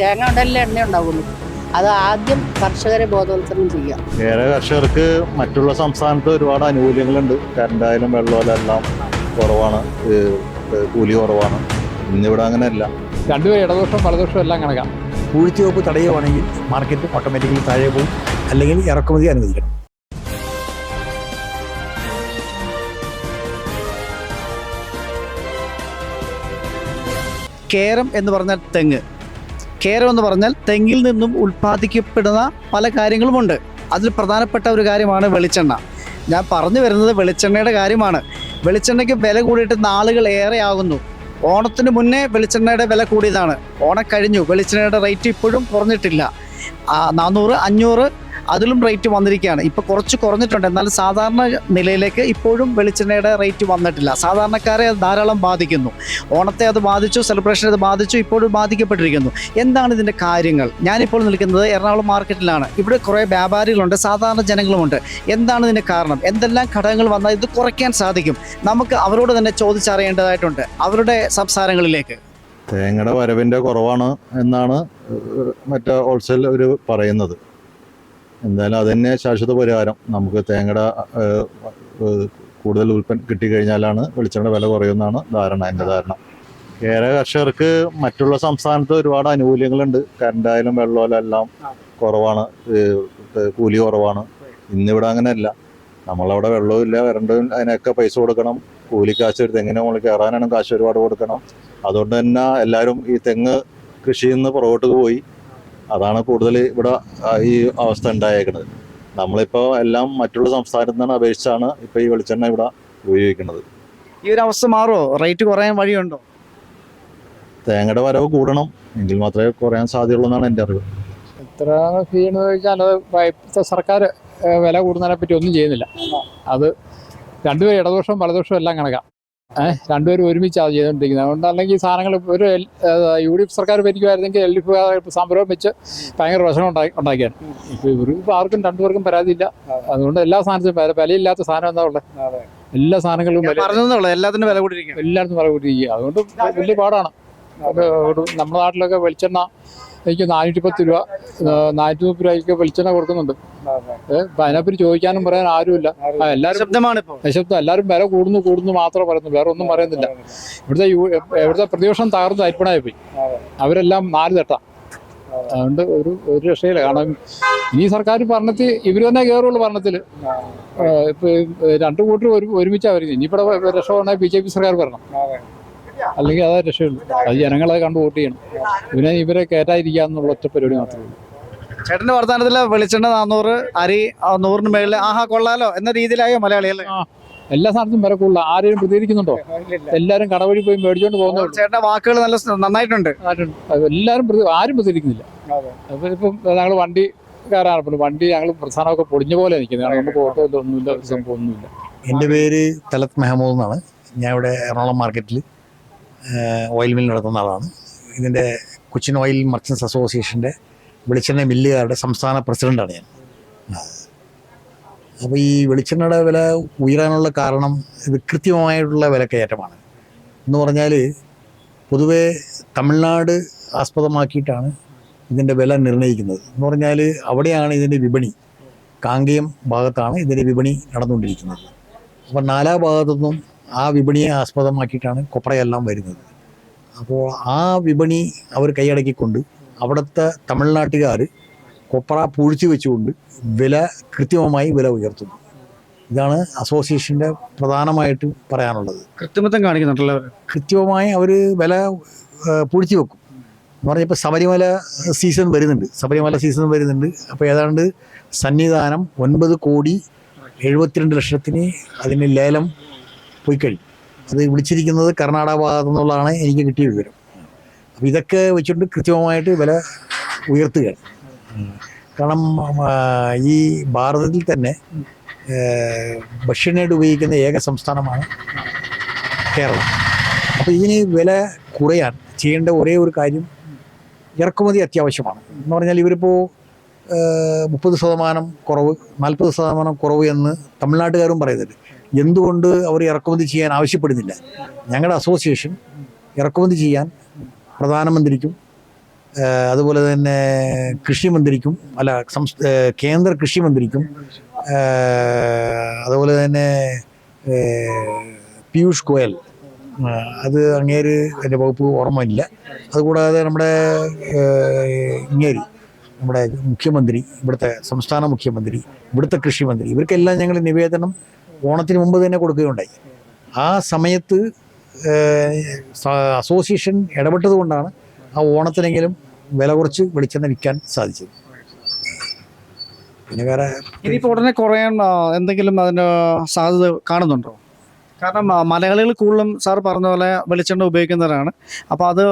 തേങ്ങ ഉണ്ടല്ലേ എണ്ണ ഉണ്ടാവുള്ളൂ. അത് ആദ്യം കർഷകരെ ബോധവൽക്കരണം ചെയ്യാം ഏറെ കർഷകർക്ക് മറ്റുള്ള സംസ്ഥാനത്ത് ഒരുപാട് ആനുകൂല്യങ്ങളുണ്ട്. കറണ്ടായാലും വെള്ളമായാലും എല്ലാം കുറവാണ്. കൂലി കുറവാണ്. ഇന്നിവിടെ അങ്ങനെയല്ല. രണ്ടുപേരും ഇടദോഷം വലദോഷം എല്ലാം കണക്കാം. പൂഴ്ത്തിവെപ്പ് തടയുകയാണെങ്കിൽ മാർക്കറ്റ് ഓട്ടോമാറ്റിക്കലി താഴെ പോകും. അല്ലെങ്കിൽ ഇറക്കുമതി അനുവദിക്കണം. കേരം എന്ന് പറഞ്ഞാൽ തെങ്ങ്. കേരം എന്ന് പറഞ്ഞാൽ തെങ്ങിൽ നിന്നും ഉൽപ്പാദിക്കപ്പെടുന്ന പല കാര്യങ്ങളുമുണ്ട്. അതിൽ പ്രധാനപ്പെട്ട ഒരു കാര്യമാണ് വെളിച്ചെണ്ണ. ഞാൻ പറഞ്ഞു വരുന്നത് വെളിച്ചെണ്ണയുടെ കാര്യമാണ്. വെളിച്ചെണ്ണയ്ക്ക് വില കൂടിയിട്ട് നാളുകൾ ഏറെ ആകുന്നു ഓണത്തിന് മുന്നേ വെളിച്ചെണ്ണയുടെ വില കൂടിയതാണ്. ഓണം കഴിഞ്ഞു വെളിച്ചെണ്ണയുടെ റേറ്റ് ഇപ്പോഴും കുറഞ്ഞിട്ടില്ല. നാനൂറ് അഞ്ഞൂറ് അതിലും റേറ്റ് വന്നിരിക്കുകയാണ്. ഇപ്പോൾ കുറച്ച് കുറഞ്ഞിട്ടുണ്ട്. എന്നാൽ സാധാരണ നിലയിലേക്ക് ഇപ്പോഴും വെളിച്ചെണ്ണയുടെ റേറ്റ് വന്നിട്ടില്ല. സാധാരണക്കാരെ അത് ധാരാളം ബാധിക്കുന്നു. ഓണത്തെ അത് ബാധിച്ചു സെലിബ്രേഷൻ അത് ബാധിച്ചു ഇപ്പോഴും ബാധിക്കപ്പെട്ടിരിക്കുന്നു. എന്താണ് ഇതിന്റെ കാര്യങ്ങൾ? ഞാനിപ്പോൾ നിൽക്കുന്നത് എറണാകുളം മാർക്കറ്റിലാണ്. ഇവിടെ കുറേ വ്യാപാരികളുണ്ട് സാധാരണ ജനങ്ങളുമുണ്ട്. എന്താണ് ഇതിന്റെ കാരണം? എന്തെല്ലാം ഘടകങ്ങൾ വന്നാൽ ഇത് കുറയ്ക്കാൻ സാധിക്കും? നമുക്ക് അവരോട് തന്നെ ചോദിച്ചറിയേണ്ടതായിട്ടുണ്ട്. അവരുടെ സംസാരങ്ങളിലേക്ക്. തേങ്ങയുടെ വരവിന്റെ കുറവാണ് എന്നാണ് മറ്റേ ഹോൾസെയിൽ ഒരു പറയുന്നത്. എന്തായാലും അതന്നെ ശാശ്വത പരിഹാരം. നമുക്ക് തേങ്ങയുടെ കൂടുതൽ ഉൽപ്പന്നം കിട്ടിക്കഴിഞ്ഞാലാണ് വെളിച്ചെണ്ണ വില കുറയുമെന്നാണ് ധാരണ എന്റെ ധാരണ. ഏറെ കർഷകർക്ക് മറ്റുള്ള സംസ്ഥാനത്ത് ഒരുപാട് ആനുകൂല്യങ്ങളുണ്ട്. കറണ്ടായാലും വെള്ളമല്ല എല്ലാം കുറവാണ്. കൂലി കുറവാണ്. ഇന്നിവിടെ അങ്ങനെയല്ല. നമ്മളവിടെ വെള്ളവും ഇല്ല കറണ്ടും അതിനൊക്കെ പൈസ കൊടുക്കണം. കൂലിക്കാശ് ഒരു തെങ്ങിനെ മുകളിൽ കയറാനാണ് കാശ് ഒരുപാട് കൊടുക്കണം. അതുകൊണ്ട് തന്നെ എല്ലാവരും ഈ തെങ്ങ് കൃഷിയിൽ നിന്ന് പുറകോട്ട് പോയി. അതാണ് കൂടുതൽ ഇവിടെ ഈ അവസ്ഥ ഉണ്ടായേക്കുന്നത് നമ്മളിപ്പോൾ എല്ലാം മറ്റുള്ള സംസ്ഥാനത്തു നിന്നാണ് അപേക്ഷിച്ചാണ് ഇപ്പോൾ ഈ വെളിച്ചെണ്ണ ഇവിടെ ഉപയോഗിക്കുന്നത്. ഈ ഒരു അവസ്ഥ മാറുമോ റേറ്റ് കുറയാൻ വഴിയുണ്ടോ? തേങ്ങയുടെ വരവ് കൂടണം. എങ്കിൽ മാത്രമേ കുറയാൻ സാധ്യതയുള്ളൂ എന്നാണ് എന്റെ അറിവ്. എത്ര എന്ന് ചോദിച്ചാൽ അത് സർക്കാർ വില കൂടുന്നതിനെ പറ്റി ഒന്നും ചെയ്യുന്നില്ല. അത് രണ്ടുപേരും ഇടദോഷവും വലദോഷവും എല്ലാം കണക്കാം. രണ്ടുപേരും ഒരുമിച്ചാണ് ചെയ്തുകൊണ്ടിരിക്കുന്നത് അതുകൊണ്ട് അല്ലെങ്കിൽ ഈ സാധനങ്ങൾ ഒരു യു ഡി എഫ് സർക്കാർ ഭരിക്കുമായിരുന്നെങ്കിൽ എൽ ഡി എഫ് സംരംഭം വെച്ച് ഭയങ്കര പ്രശ്നം ഉണ്ടാക്കി ഉണ്ടാക്കിയാണ്. ഇപ്പോൾ ഇവർക്ക് ആർക്കും രണ്ടുപേർക്കും പരാതിയില്ല. അതുകൊണ്ട് എല്ലാ സാധനത്തിനും വില വിലയില്ലാത്ത സാധനം എന്താ ഉള്ളത് എല്ലാ സാധനങ്ങളും എല്ലാത്തിനും വില കൂടിയിരിക്കും എല്ലായിടത്തും വില കൂട്ടിയിരിക്കുക അതുകൊണ്ട് വലിയ പാടാണ്. നമ്മുടെ നാട്ടിലൊക്കെ വെളിച്ചെണ്ണ എനിക്ക് നാനൂറ്റി പത്ത് രൂപ നാനൂറ്റി മുപ്പത് രൂപയ്ക്ക് വെളിച്ചെണ്ണ കൊടുക്കുന്നുണ്ട്. ഏഹ് അതിനെപ്പറ്റി ചോദിക്കാനും പറയാൻ ആരുമില്ല. എല്ലാവരും നിശബ്ദം എല്ലാവരും വില കൂടുന്നു കൂടുന്നു മാത്രമേ പറയുന്നു വേറെ ഒന്നും പറയുന്നില്ല. ഇവിടുത്തെ ഇവിടുത്തെ പ്രതിപക്ഷം തകർന്ന് അരിപ്പണായി പോയി അവരെല്ലാം നാല് തട്ട. അതുകൊണ്ട് ഒരു ഒരു രക്ഷയില്ല. കാരണം ഈ സർക്കാർ ഭരണത്തിൽ ഇവർ തന്നെ കയറുള്ളൂ ഭരണത്തിൽ ഇപ്പൊ രണ്ടു കൂട്ടർ ഒരു ഒരുമിച്ചാണ് വരുന്നത്. ഇനിയിപ്പോ രക്ഷ പറഞ്ഞാൽ ബി ജെ പി സർക്കാർ വരണം. അല്ലെങ്കിൽ അതാ രക്ഷയുള്ളൂ. അത് ജനങ്ങളെ കണ്ട് വോട്ട് ചെയ്യണം. പിന്നെ ഇവരെ കയറ്റാതിരിക്കുക എന്നുള്ള ഒറ്റ പരിപാടി മാത്രമേ ഉള്ളൂ. ചേട്ടന്റെ വർത്തമാനത്തിൽ വെളിച്ചെണ്ണ നാന്നൂറ് അരി നൂറിന് മേളിൽ ആഹാ കൊള്ളാലോ എന്ന രീതിയിലായോ മലയാളി അല്ലേ? എല്ലാ സാധനത്തും വില കൂടുതൽ ആരെയും പ്രതികരിക്കുന്നുണ്ടോ? എല്ലാവരും കടവഴി പോയി മേടിച്ചോണ്ട് പോകുന്നു ചേട്ടന്റെ വാക്കുകൾ നല്ല നന്നായിട്ടുണ്ട്. ആരും- എല്ലാവരും ആരും പ്രതികരിക്കുന്നില്ല. ഇപ്പം ഞങ്ങൾ വണ്ടി കയറാണ് വണ്ടി ഞങ്ങൾ പ്രസ്ഥാനമൊക്കെ പൊടിഞ്ഞ പോലെ നിൽക്കുന്നത് കാരണം നമുക്ക് ഓട്ടോ ഇതൊന്നുമില്ല സംഭവമൊന്നുമില്ല. എന്റെ പേര് തലത് മെഹമൂദ് എന്നാണ്. ഞാൻ ഇവിടെ എറണാകുളം മാർക്കറ്റിൽ ഓയിൽ മിൽ നടത്തുന്ന ആളാണ്. ഇതിന്റെ കൊച്ചിൻ ഓയിൽ മർച്ചൻസ് അസോസിയേഷന്റെ വെളിച്ചെണ്ണ മില്ലുകാരുടെ സംസ്ഥാന പ്രസിഡന്റാണ് ഞാൻ. അപ്പോൾ ഈ വെളിച്ചെണ്ണയുടെ വില ഉയരാനുള്ള കാരണം ഇത് കൃത്യമായിട്ടുള്ള വിലക്കയറ്റമാണ്. എന്ന് പറഞ്ഞാൽ പൊതുവേ തമിഴ്നാട് ആസ്പദമാക്കിയിട്ടാണ് ഇതിന്റെ വില നിർണയിക്കുന്നത്. എന്ന് പറഞ്ഞാൽ അവിടെയാണ് ഇതിന്റെ വിപണി. കാങ്കയം ഭാഗത്താണ് ഇതിന്റെ വിപണി നടന്നുകൊണ്ടിരിക്കുന്നത്. അപ്പോൾ നാലാ ഭാഗത്തുനിന്നും ആ വിപണിയെ ആസ്പദമാക്കിയിട്ടാണ് കൊപ്രയെല്ലാം വരുന്നത്. അപ്പോൾ ആ വിപണി അവർ കൈയടക്കിക്കൊണ്ട് അവിടുത്തെ തമിഴ്നാട്ടുകാർ കൊപ്ര പൂഴ്ത്തി വെച്ചുകൊണ്ട് വില കൃത്യമായി വില ഉയർത്തുന്നു. ഇതാണ് അസോസിയേഷന്റെ പ്രധാനമായിട്ട് പറയാനുള്ളത്. കൃത്രിമത്വം കാണിക്കുന്നുണ്ടല്ലോ. കൃത്യമായി അവർ വില പൂഴിച്ചു വെക്കും. എന്ന് പറഞ്ഞാൽ ഇപ്പോൾ ശബരിമല സീസൺ വരുന്നുണ്ട്. ശബരിമല സീസൺ വരുന്നുണ്ട്. അപ്പോൾ ഏതാണ്ട് സന്നിധാനം ഒൻപത് കോടി എഴുപത്തിരണ്ട് ലക്ഷത്തിന് അതിന് ലേലം പോയി കഴിഞ്ഞു അത് വിളിച്ചിരിക്കുന്നത് കർണാടക ഭാഗത്തു നിന്നുള്ളതാണ് എനിക്ക് കിട്ടിയ വിവരം. അപ്പം ഇതൊക്കെ വെച്ചുകൊണ്ട് കൃത്യമായിട്ട് വില ഉയർത്തുകയാണ്. കാരണം ഈ ഭാരതത്തിൽ തന്നെ ഏഹ്, ഭക്ഷ്യനായിട്ട് ഉപയോഗിക്കുന്ന ഏക സംസ്ഥാനമാണ് കേരളം. അപ്പോൾ ഇതിന് വില കുറയാൻ ചെയ്യേണ്ട ഒരേ ഒരു കാര്യം ഇറക്കുമതി അത്യാവശ്യമാണ്. എന്ന് പറഞ്ഞാൽ ഇവരിപ്പോൾ മുപ്പത് ശതമാനം കുറവ് നാൽപ്പത് ശതമാനം കുറവ് എന്ന് തമിഴ്നാട്ടുകാരും പറയുന്നുണ്ട്. എന്തുകൊണ്ട് അവർ ഇറക്കുമതി ചെയ്യാൻ ആവശ്യപ്പെടുന്നില്ല? ഞങ്ങളുടെ അസോസിയേഷൻ ഇറക്കുമതി ചെയ്യാൻ പ്രധാനമന്ത്രിക്കും അതുപോലെ തന്നെ കൃഷിമന്ത്രിക്കും അല്ല സംസ് കേന്ദ്ര കൃഷിമന്ത്രിക്കും അതുപോലെ തന്നെ പീയൂഷ് ഗോയൽ അത് അങ്ങേര് എന്റെ വകുപ്പ് ഓർമ്മയില്ല. അതുകൂടാതെ നമ്മുടെ ഇങ്ങേര് നമ്മുടെ മുഖ്യമന്ത്രി ഇവിടുത്തെ സംസ്ഥാന മുഖ്യമന്ത്രി ഇവിടുത്തെ കൃഷിമന്ത്രി ഇവർക്കെല്ലാം ഞങ്ങൾ നിവേദനം ഓണത്തിന് മുമ്പ് തന്നെ കൊടുക്കുകയുണ്ടായി. ആ സമയത്ത് അസോസിയേഷൻ ഇടപെട്ടതുകൊണ്ടാണ് ആ ഓണത്തിനെങ്കിലും വില കുറച്ച് വെളിച്ചെണ്ണ വിൽക്കാൻ സാധിച്ചത്. പിന്നെ വേറെ ഇനിയിപ്പോൾ ഉടനെ കുറയാൻ എന്തെങ്കിലും അതിന് സാധ്യത കാണുന്നുണ്ടോ? കാരണം മലയാളികൾ കൂടുതലും സാർ പറഞ്ഞ പോലെ വെളിച്ചെണ്ണ ഉപയോഗിക്കുന്നവരാണ്. അപ്പോൾ അത്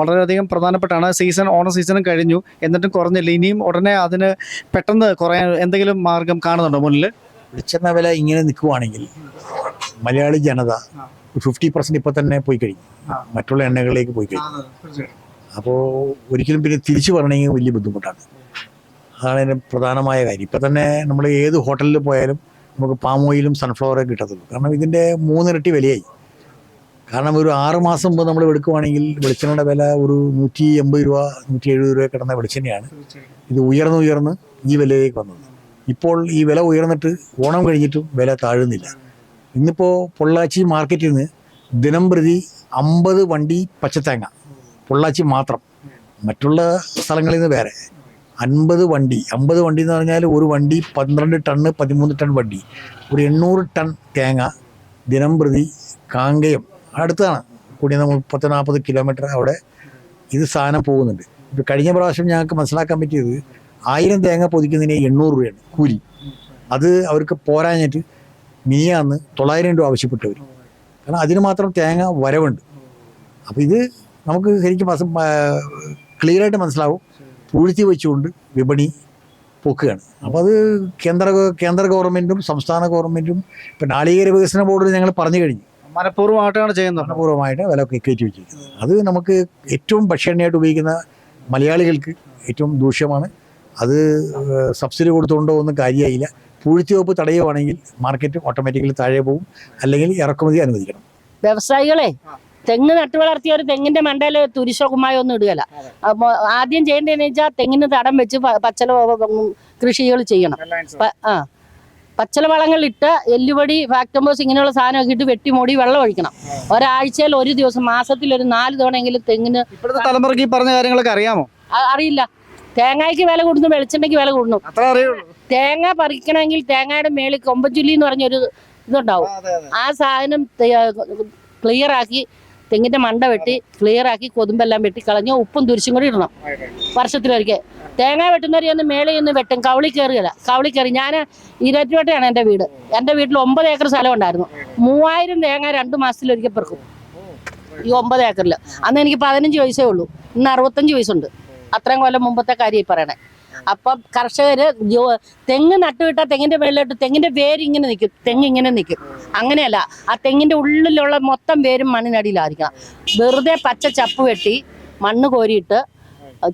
വളരെയധികം പ്രധാനപ്പെട്ടാണ്. സീസൺ ഓണ സീസണും കഴിഞ്ഞു. എന്നിട്ടും കുറഞ്ഞില്ല. ഇനിയും ഉടനെ അതിന് പെട്ടെന്ന് കുറയാൻ എന്തെങ്കിലും മാർഗം കാണുന്നുണ്ടോ മുന്നിൽ വെളിച്ചെണ്ണ വില ഇങ്ങനെ നിൽക്കുവാണെങ്കിൽ മലയാളി ജനത ഫിഫ്റ്റി പെർസെന്റ് ഇപ്പൊ തന്നെ പോയി കഴിഞ്ഞു മറ്റുള്ള എണ്ണകളിലേക്ക് പോയി കഴിഞ്ഞു അപ്പോൾ ഒരിക്കലും പിന്നെ തിരിച്ചു പറഞ്ഞെങ്കിൽ വലിയ ബുദ്ധിമുട്ടാണ്. അതാണ് അതിന്റെ പ്രധാനമായ കാര്യം. ഇപ്പം തന്നെ നമ്മൾ ഏത് ഹോട്ടലിൽ പോയാലും നമുക്ക് പാം ഓയിലും സൺഫ്ലവറേ കിട്ടത്തുള്ളൂ. കാരണം ഇതിന്റെ മൂന്നിരട്ടി വിലയായി. കാരണം ഒരു ആറ് മാസം മുമ്പ് നമ്മൾ എടുക്കുവാണെങ്കിൽ വെളിച്ചെണ്ണയുടെ വില ഒരു നൂറ്റി എൺപത് രൂപ നൂറ്റി എഴുപത് രൂപ കിടന്ന വെളിച്ചെണ്ണയാണ്. ഇത് ഉയർന്ന് ഉയർന്ന് ഈ വിലയിലേക്ക് വന്നത്. ഇപ്പോൾ ഈ വില ഉയർന്നിട്ട് ഓണം കഴിഞ്ഞിട്ടും വില താഴുന്നില്ല. ഇന്നിപ്പോൾ പൊള്ളാച്ചി മാർക്കറ്റിൽ നിന്ന് ദിനം പ്രതി അമ്പത് വണ്ടി പച്ചത്തേങ്ങ. പൊള്ളാച്ചി മാത്രം. മറ്റുള്ള സ്ഥലങ്ങളിൽ നിന്ന് വേറെ. അൻപത് വണ്ടി. അമ്പത് വണ്ടി എന്ന് പറഞ്ഞാൽ ഒരു വണ്ടി പന്ത്രണ്ട് ടണ്ണ് പതിമൂന്ന് ടൺ വണ്ടി. ഒരു എണ്ണൂറ് ടൺ തേങ്ങ ദിനം പ്രതി കാങ്കയം. അടുത്താണ് കൂടിയ മുപ്പത്തി നാൽപ്പത് കിലോമീറ്റർ അവിടെ ഇത് സാധനം പോകുന്നുണ്ട്. ഇപ്പം കഴിഞ്ഞ പ്രാവശ്യം ഞങ്ങൾക്ക് മനസ്സിലാക്കാൻ പറ്റിയത് ആയിരം തേങ്ങ പൊതിക്കുന്നതിന് എണ്ണൂറ് രൂപയാണ് കൂലി. അത് അവർക്ക് പോരാഞ്ഞിട്ട് മിനിയാന്ന് തൊള്ളായിരം രൂപ ആവശ്യപ്പെട്ടവർ കാരണം അതിന് മാത്രം തേങ്ങ വരവുണ്ട്. അപ്പോൾ ഇത് നമുക്ക് ശരിക്കും ക്ലിയറായിട്ട് മനസ്സിലാവും. പൂഴ്ത്തി വെച്ചുകൊണ്ട് വിപണി പൊക്കുകയാണ്. അപ്പോൾ അത് കേന്ദ്ര കേന്ദ്ര ഗവൺമെന്റും സംസ്ഥാന ഗവൺമെന്റും ഇപ്പം നാളികേര വികസന ബോർഡിൽ ഞങ്ങൾ പറഞ്ഞു കഴിഞ്ഞു. മനഃപൂർവമായിട്ടാണ് ചെയ്യുന്നത്. മനഃപൂർവമായിട്ട് വില കയറ്റി വെച്ചിരിക്കുന്നത്. അത് നമുക്ക് ഏറ്റവും ഭക്ഷ്യണ്ണയായിട്ട് ഉപയോഗിക്കുന്ന മലയാളികൾക്ക് ഏറ്റവും ദൂഷ്യമാണ്. അത് സബ്സിഡി കൊടുത്തുകൊണ്ടോ ഒന്നും കാര്യമായില്ല പൂഴ്ത്തി വകുപ്പ് തടയുവാണെങ്കിൽ മാർക്കറ്റ് ഓട്ടോമാറ്റിക്കലി താഴെ പോകും. അല്ലെങ്കിൽ ഇറക്കുമതി അനുവദിക്കണം. വ്യവസായികളെ തെങ്ങ് നട്ടു വളർത്തിയ ഒരു തെങ്ങിന്റെ മണ്ടയിൽ തുരിശോ കുമ്മായോ ഒന്നും ഇടുകയല്ല. ആദ്യം ചെയ്യേണ്ടതെന്ന് വെച്ചാൽ തെങ്ങിന് തടം വെച്ച് പച്ചല കൃഷികൾ ചെയ്യണം. ആ. പച്ചല വളങ്ങളിട്ട് എല്ലുപൊടി ഫാക്ടംബോസ് ഇങ്ങനെയുള്ള സാധനമൊക്കെ ഇട്ട് വെട്ടി മൂടി വെള്ളം ഒഴിക്കണം. ഒരാഴ്ചയിൽ ഒരു ദിവസം മാസത്തിൽ ഒരു നാല് തവണയെങ്കിലും തെങ്ങിന് തലമുറയ്ക്ക് ഈ പറഞ്ഞ കാര്യങ്ങളൊക്കെ അറിയാമോ? അറിയില്ല. തേങ്ങയ്ക്ക് വില കൂടുന്നു വെളിച്ചെണ്ണയ്ക്ക് വില കൂടുന്നു. തേങ്ങ പറിക്കണമെങ്കിൽ തേങ്ങയുടെ മേളിൽ കൊമ്പഞ്ചുല്ലി എന്ന് പറഞ്ഞൊരു ഇതുണ്ടാവും. ആ സാധനം ക്ലിയർ ആക്കി തെങ്ങിന്റെ മണ്ട വെട്ടി ക്ലിയർ ആക്കി കൊതുമ്പെല്ലാം വെട്ടി കളഞ്ഞ് ഉപ്പും തുരിശും കൂടി ഇടണം. വർഷത്തിലൊരിക്കൽ. തേങ്ങ വെട്ടുന്നവർ ഒന്ന് മേളിൽ നിന്ന് വെട്ടും. കവളി കയറുകയില്ല കവളി കയറി. ഞാൻ ഈരാറ്റുപേട്ടയാണ് എന്റെ വീട്. എന്റെ വീട്ടിൽ ഒമ്പത് ഏക്കർ സ്ഥലം ഉണ്ടായിരുന്നു. മൂവായിരം തേങ്ങ രണ്ട് മാസത്തിലൊരിക്കൽ പെറുക്കും. ഈ ഒമ്പത് ഏക്കറിൽ. അന്ന് എനിക്ക് പതിനഞ്ച് വയസ്സേ ഉള്ളൂ. ഇന്ന് അറുപത്തഞ്ച് വയസ്സുണ്ട്. അത്രയും കൊല്ലം മുമ്പത്തെ കാര്യം പറയണേ. അപ്പം കർഷകര് തെങ്ങ് നട്ടുവിട്ടാൽ തെങ്ങിന്റെ മേളിലോട്ട് തെങ്ങിന്റെ വേര് ഇങ്ങനെ നിൽക്കും തെങ്ങ് ഇങ്ങനെ നിൽക്കും അങ്ങനെയല്ല ആ തെങ്ങിന്റെ ഉള്ളിലുള്ള മൊത്തം വേരും മണ്ണിനടിയിലായിരിക്കണം വെറുതെ പച്ച ചപ്പ് വെട്ടി മണ്ണ് കോരിയിട്ട്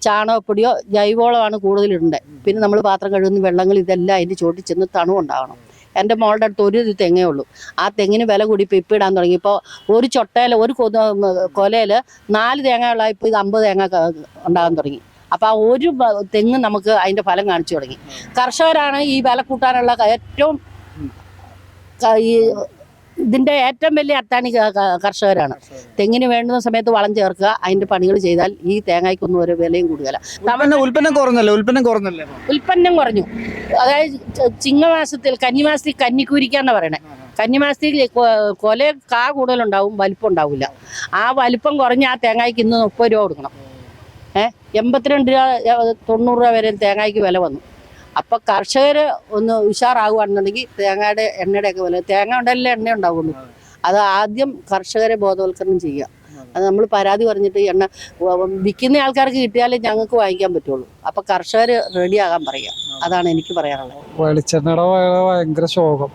ചാണകപ്പൊടിയോ ജൈവവളമാണ് കൂടുതലിടേണ്ടത് പിന്നെ നമ്മൾ പാത്രം കഴുകുന്ന വെള്ളങ്ങൾ ഇതെല്ലാം അതിന്റെ ചോട്ടിൽ ചെന്ന് തണുവുണ്ടാവണം. എന്റെ മോളുടെ അടുത്ത് ഒരു തെങ്ങേ ഉള്ളൂ. ആ തെങ്ങിന് വില കൂടി ഇപ്പോൾ ഇപ്പം ഇടാൻ തുടങ്ങി. ഇപ്പോൾ ഒരു ചൊട്ടയിൽ ഒരു കൊലയിൽ നാല് തേങ്ങ ഉള്ള ഇപ്പോൾ ഇത് അമ്പത് തേങ്ങ ഉണ്ടാകാൻ തുടങ്ങി. അപ്പോൾ ആ ഒരു തെങ്ങ് നമുക്ക് അതിന്റെ ഫലം കാണിച്ചു തുടങ്ങി. കർഷകരാണ് ഈ വില കൂട്ടാനുള്ള ഏറ്റവും ഈ ഇതിന്റെ ഏറ്റവും വലിയ അത്താണി കർഷകരാണ്. തെങ്ങിന് വേണ്ടുന്ന സമയത്ത് വളം ചേർക്കുക അതിന്റെ പണികൾ ചെയ്താൽ ഈ തേങ്ങയ്ക്കൊന്നും ഒരു വിലയും കൂടുതല ഉൽപ്പന്നം കുറഞ്ഞല്ലോ ഉൽപ്പന്നം കുറഞ്ഞല്ലേ? ഉൽപ്പന്നം കുറഞ്ഞു. അതായത് ചിങ്ങമാസത്തിൽ കന്നിമാസത്തിൽ കന്നിക്കൂരിക്കാന്ന് പറയണേ. കന്നിമാസത്തിൽ കൊല കാ കൂടുതലുണ്ടാവും വലിപ്പം ഉണ്ടാവില്ല. ആ വലിപ്പം കുറഞ്ഞ് ആ തേങ്ങയ്ക്ക് ഇന്ന് മുപ്പത് രൂപ കൊടുക്കണം. ഏഹ് എൺപത്തിരണ്ട് രൂപ തൊണ്ണൂറ് രൂപ വരെ തേങ്ങയ്ക്ക് വില വന്നു. അപ്പം കർഷകർ ഒന്ന് ഉഷാറാകുകയാണെന്നുണ്ടെങ്കിൽ തേങ്ങയുടെ എണ്ണയുടെ ഒക്കെ വില തേങ്ങ ഉണ്ടല്ലേ എണ്ണ ഉണ്ടാവുള്ളൂ. അത് ആദ്യം കർഷകരെ ബോധവൽക്കരണം ചെയ്യുക. അത് നമ്മൾ പരാതി പറഞ്ഞിട്ട് എണ്ണ വിൽക്കുന്ന ആൾക്കാർക്ക് കിട്ടിയാലേ ഞങ്ങൾക്ക് വാങ്ങിക്കാൻ പറ്റുള്ളൂ. അപ്പം കർഷകർ റെഡിയാകാൻ പറയുക. അതാണ് എനിക്ക് പറയാനുള്ളത്. വെളിച്ചെണ്ണയുടെ ഭയങ്കര ശോകം.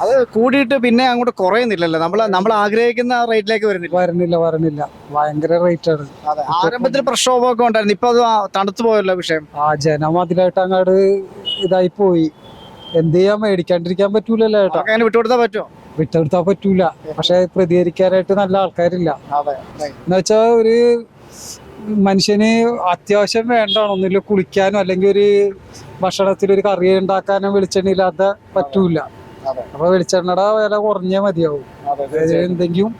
അത് കൂടിയിട്ട് പിന്നെ അങ്ങോട്ട് കുറയുന്നില്ലല്ലോ. നമ്മൾ നമ്മൾ ആഗ്രഹിക്കുന്ന റേറ്റിലേക്ക് വരുന്നില്ല. വരുന്നില്ല വരുന്നില്ല. ഭയങ്കര റേറ്റ് ആണ്. ആരംഭത്തിൽ പ്രക്ഷോഭമൊക്കെ ഉണ്ടായിരുന്നു. ഇപ്പൊ അത് തണുത്തു പോയല്ലോ വിഷയം. ആ ജനം അതിലായിട്ട് അങ്ങോട്ട് ഇതായി പോയി. എന്ത് ചെയ്യാൻ മേടിക്കാണ്ടിരിക്കാൻ പറ്റൂലല്ലോ ഏട്ടാ. അങ്ങനെ വിട്ടുകൊടുത്താൽ പറ്റുമോ വിട്ടെടുത്താൽ പറ്റൂല. പക്ഷെ പ്രതികരിക്കാനായിട്ട് നല്ല ആൾക്കാരില്ല. എന്ന് വെച്ചാൽ ഒരു മനുഷ്യന് അത്യാവശ്യം വേണ്ടാണ്. ഒന്നുമില്ല കുളിക്കാനോ അല്ലെങ്കിൽ ഒരു ഭക്ഷണത്തിൽ ഒരു കറി ഉണ്ടാക്കാനോ വെളിച്ചെണ്ണ ഇല്ലാത്ത പറ്റൂല. അപ്പൊ വെളിച്ചെണ്ണയുടെ വില കുറഞ്ഞേ മതിയാവും. എന്തെങ്കിലും എന്തെങ്കിലും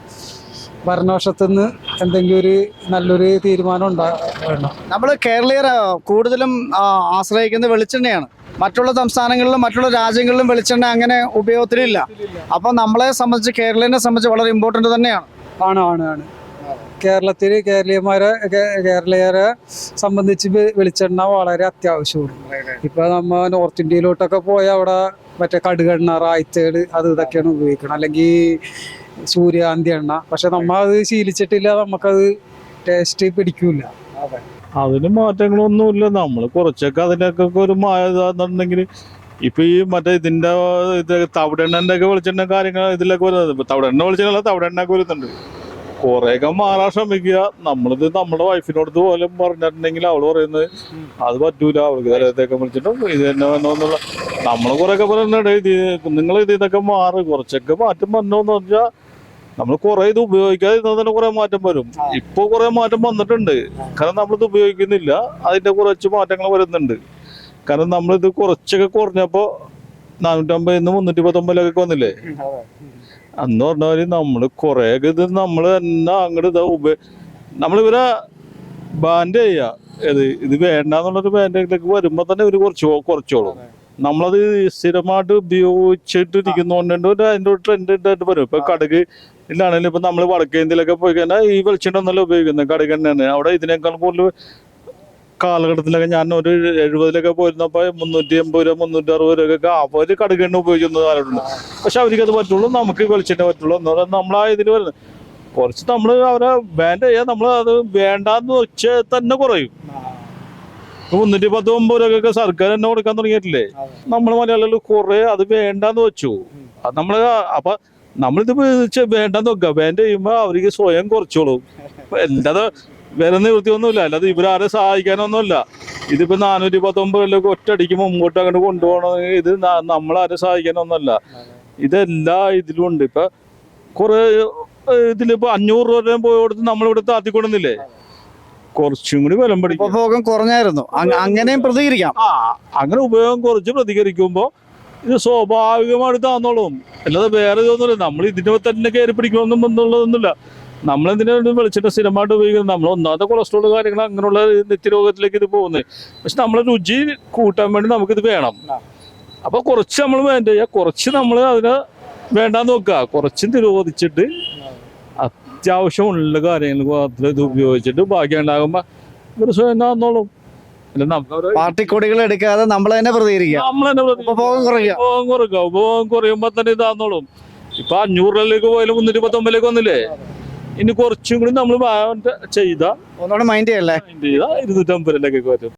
ഭരണപക്ഷത്തുനിന്ന് എന്തെങ്കിലും ഒരു നല്ലൊരു തീരുമാനം ഉണ്ടാകണം നമ്മൾ നമ്മൾ കേരളീയർ കൂടുതലും ആശ്രയിക്കുന്ന ആശ്രയിക്കുന്നത് വെളിച്ചെണ്ണയാണ്. മറ്റുള്ള സംസ്ഥാനങ്ങളിലും മറ്റുള്ള രാജ്യങ്ങളിലും വെളിച്ചെണ്ണ അങ്ങനെ ഉപയോഗത്തിലില്ല. അപ്പൊ നമ്മളെ സംബന്ധിച്ച് കേരളീയനെ സംബന്ധിച്ച് വളരെ ഇമ്പോർട്ടന്റ് തന്നെയാണ്. ആണ് ആണ് ആണ്. കേരളത്തിൽ കേരളീയന്മാരെ കേരളീയരെ സംബന്ധിച്ച് വെളിച്ചെണ്ണ വളരെ അത്യാവശ്യമാണ്. ഇപ്പൊ നമ്മ നോർത്ത് ഇന്ത്യയിലോട്ടൊക്കെ പോയ അവിടെ മറ്റേ കടുകെണ്ണ റായ്ത്തേട് അത് ഇതൊക്കെയാണ് ഉപയോഗിക്കണം അല്ലെങ്കിൽ സൂര്യകാന്തി എണ്ണ. പക്ഷെ നമ്മ അത് ശീലിച്ചിട്ടില്ല നമുക്കത് ടേസ്റ്റ് പിടിക്കൂല അതിന് മാറ്റങ്ങളൊന്നുമില്ല. നമ്മൾ കുറച്ചൊക്കെ അതിനൊക്കെ ഒരു മായ ഇതാണെന്നുണ്ടെങ്കിൽ ഇപ്പൊ ഈ മറ്റേ ഇതിന്റെ ഇത് തവിടെണ്ണന്റെ ഒക്കെ വെളിച്ചെണ്ണ കാര്യങ്ങൾ ഇതിലൊക്കെ വരുന്നത്. തവിടെണ്ണ വെളിച്ചെണ്ണ തവിടെണ്ണ ഒക്കെ വരുന്നുണ്ട്. കുറേയൊക്കെ മാറാൻ ശ്രമിക്കുക. നമ്മളിത് നമ്മുടെ വൈഫിനോട് പോലെ പറഞ്ഞിട്ടുണ്ടെങ്കിൽ അവൾ പറയുന്നത് അത് പറ്റൂല അവൾക്ക് തലത്തേക്ക് വിളിച്ചിട്ടും ഇത് തന്നെ വേണമെന്നുള്ള നമ്മൾ കുറേയൊക്കെ പറയുന്നുണ്ട് ഇത് നിങ്ങൾ ഇത് ഇതൊക്കെ മാറി കുറച്ചൊക്കെ മാറ്റം വന്നോന്ന് പറഞ്ഞാൽ നമ്മൾ കുറെ ഇത് ഉപയോഗിക്കാതെ ഇരുന്നാൽ തന്നെ കുറെ മാറ്റം വരും. ഇപ്പൊ കുറെ മാറ്റം വന്നിട്ടുണ്ട്. കാരണം നമ്മളിത് ഉപയോഗിക്കുന്നില്ല. അതിന്റെ കുറച്ച് മാറ്റങ്ങൾ വരുന്നുണ്ട്. കാരണം നമ്മളിത് കുറച്ചൊക്കെ കുറഞ്ഞപ്പോ നാനൂറ്റമ്പതിൽ നിന്ന് മുന്നൂറ്റി പത്തൊമ്പതിലൊക്കെ വന്നില്ലേ അന്ന് പറഞ്ഞാൽ നമ്മൾ കൊറേ ഇത് നമ്മൾ തന്നെ അങ്ങോട്ട് ഇതാ ഉപ നമ്മളിവരെ ബാൻഡ് ചെയ്യാ. ഇത് ഇത് വേണ്ടെന്നുള്ളൊരു ബാൻഡിലേക്ക് വരുമ്പോ തന്നെ ഇവർ കുറച്ച് കുറച്ചോളും. നമ്മളത് സ്ഥിരമായിട്ട് ഒരു അതിന്റെ ഒരു ട്രെൻഡ് ആയിട്ട് വരും. ഇപ്പൊ കടുക് ഇല്ലാണെങ്കിലും ഇപ്പൊ നമ്മൾ വടക്കേന്ത്യയിലൊക്കെ പോയി കഴിഞ്ഞാൽ ഈ വെളിച്ചെണ്ണ ഒന്നല്ല ഉപയോഗിക്കുന്നത് കടുക് തന്നെയാണ്. അവിടെ ഇതിനേക്കാൾ കൂടുതൽ കാലഘട്ടത്തിലൊക്കെ ഞാൻ ഒരു എഴുപതിലൊക്കെ പോയിരുന്നപ്പോ മുന്നൂറ്റി എൺപത് രൂപ മുന്നൂറ്റി അറുപത് രൂപയൊക്കെ അവർ കടുകെണ്ണ ഉപയോഗിക്കുന്ന കാലമുണ്ട് പക്ഷെ അവർക്ക് അത് പറ്റുള്ളൂ നമുക്ക് വെളിച്ചെണ്ണ പറ്റുള്ളൂ എന്ന് പറഞ്ഞാൽ നമ്മളാ ഇതിൽ വരുന്നത്. കുറച്ച് നമ്മൾ അവരെ ബാൻഡ് ചെയ്യാൻ നമ്മൾ അത് വേണ്ടാന്ന് വെച്ച് തന്നെ കുറയും. മുന്നൂറ്റി പത്ത് ഒമ്പത് രൂപയൊക്കെ സർക്കാർ തന്നെ കൊടുക്കാൻ തുടങ്ങിയിട്ടില്ലേ? നമ്മൾ മലയാളികൾ കുറെ അത് വേണ്ടാന്ന് വെച്ചു. അത് നമ്മൾ അപ്പൊ നമ്മളിത് വേണ്ടാന്ന് വെക്കുക ബാൻഡ് ചെയ്യുമ്പോ അവർക്ക് സ്വയം കുറച്ചോളും. അല്ലാതെ വേറെ നിവൃത്തിയൊന്നുമില്ല. അല്ലാതെ ഇവരാരെ സഹായിക്കാനൊന്നുമില്ല. ഇതിപ്പോ നാനൂറ്റി പത്തൊമ്പതിലൊക്കെ ഒറ്റയടിക്ക് മുമ്പോട്ട് അങ്ങോട്ട് കൊണ്ടുപോകണമെങ്കിൽ ഇത് നമ്മളാരെ സഹായിക്കാനൊന്നുമല്ല. ഇതെല്ലാ ഇതിലും ഉണ്ട്. ഇപ്പൊ കുറെ ഇതിലിപ്പോ അഞ്ഞൂറ് രൂപ പോയി കൊടുത്ത് നമ്മളിവിടെ താത്തിക്കൊടുന്നില്ലേ? കുറച്ചും കൂടി വിലം പഠിക്കും ഉപഭോഗം കുറഞ്ഞായിരുന്നു. അങ്- അങ്ങനെയും പ്രതികരിക്കാം. ആ അങ്ങനെ ഉപയോഗം കുറച്ച് പ്രതികരിക്കുമ്പോൾ ഇത് സ്വാഭാവികമായിട്ട് താന്നോളും. അല്ലാതെ വേറെ ഇതൊന്നുമില്ല. നമ്മൾ ഇതിനെ തന്നെ കയറി പിടിക്കണമെന്നും എന്നുള്ളതൊന്നുമില്ല നമ്മളെന്തിനാ ഇത് വെളിച്ചെണ്ണ സ്ഥിരമായിട്ട് ഉപയോഗിക്കുന്നത്? നമ്മൾ ഒന്നാമത്തെ കൊളസ്ട്രോൾ കാര്യങ്ങൾ അങ്ങനെയുള്ള നിത്യരോഗത്തിലേക്ക് ഇത് പോകുന്നത്. പക്ഷെ നമ്മളെ രുചി കൂട്ടാൻ വേണ്ടി നമുക്കിത് വേണം. അപ്പൊ കുറച്ച് നമ്മൾ വേണ്ട കുറച്ച് നമ്മൾ അതിനെ വേണ്ടാന്ന് നോക്കുക. കുറച്ച് നിരോധിച്ചിട്ട് അത്യാവശ്യമുള്ള കാര്യങ്ങൾ മാത്രം ഇത് ഉപയോഗിച്ചിട്ട് ബാക്കി ഉണ്ടാകുമ്പോൾ ഇവർ സ്വയം കൊടികൾ എടുക്കാതെ നമ്മൾ തന്നെ പ്രതികരിക്കുക. നമ്മൾ തന്നെ ഉപഭോഗം കുറയ്ക്കുക. ഉപഭോഗം കുറയ്ക്കുക. ഉപഭോഗം കുറയുമ്പോ തന്നെ ഇതാന്നോളും. ഇപ്പൊ അഞ്ഞൂറിലേക്ക് പോയാലും മുന്നൂറ്റി പത്തൊമ്പതിലേക്ക് വന്നില്ലേ? ഇനി കുറച്ചും കൂടി നമ്മൾ ചെയ്ത ഒന്നുകൂടെ മൈൻഡ് ചെയ്യല്ലേ? ഇരുന്നൂറ്റമ്പതിലേക്ക് വരും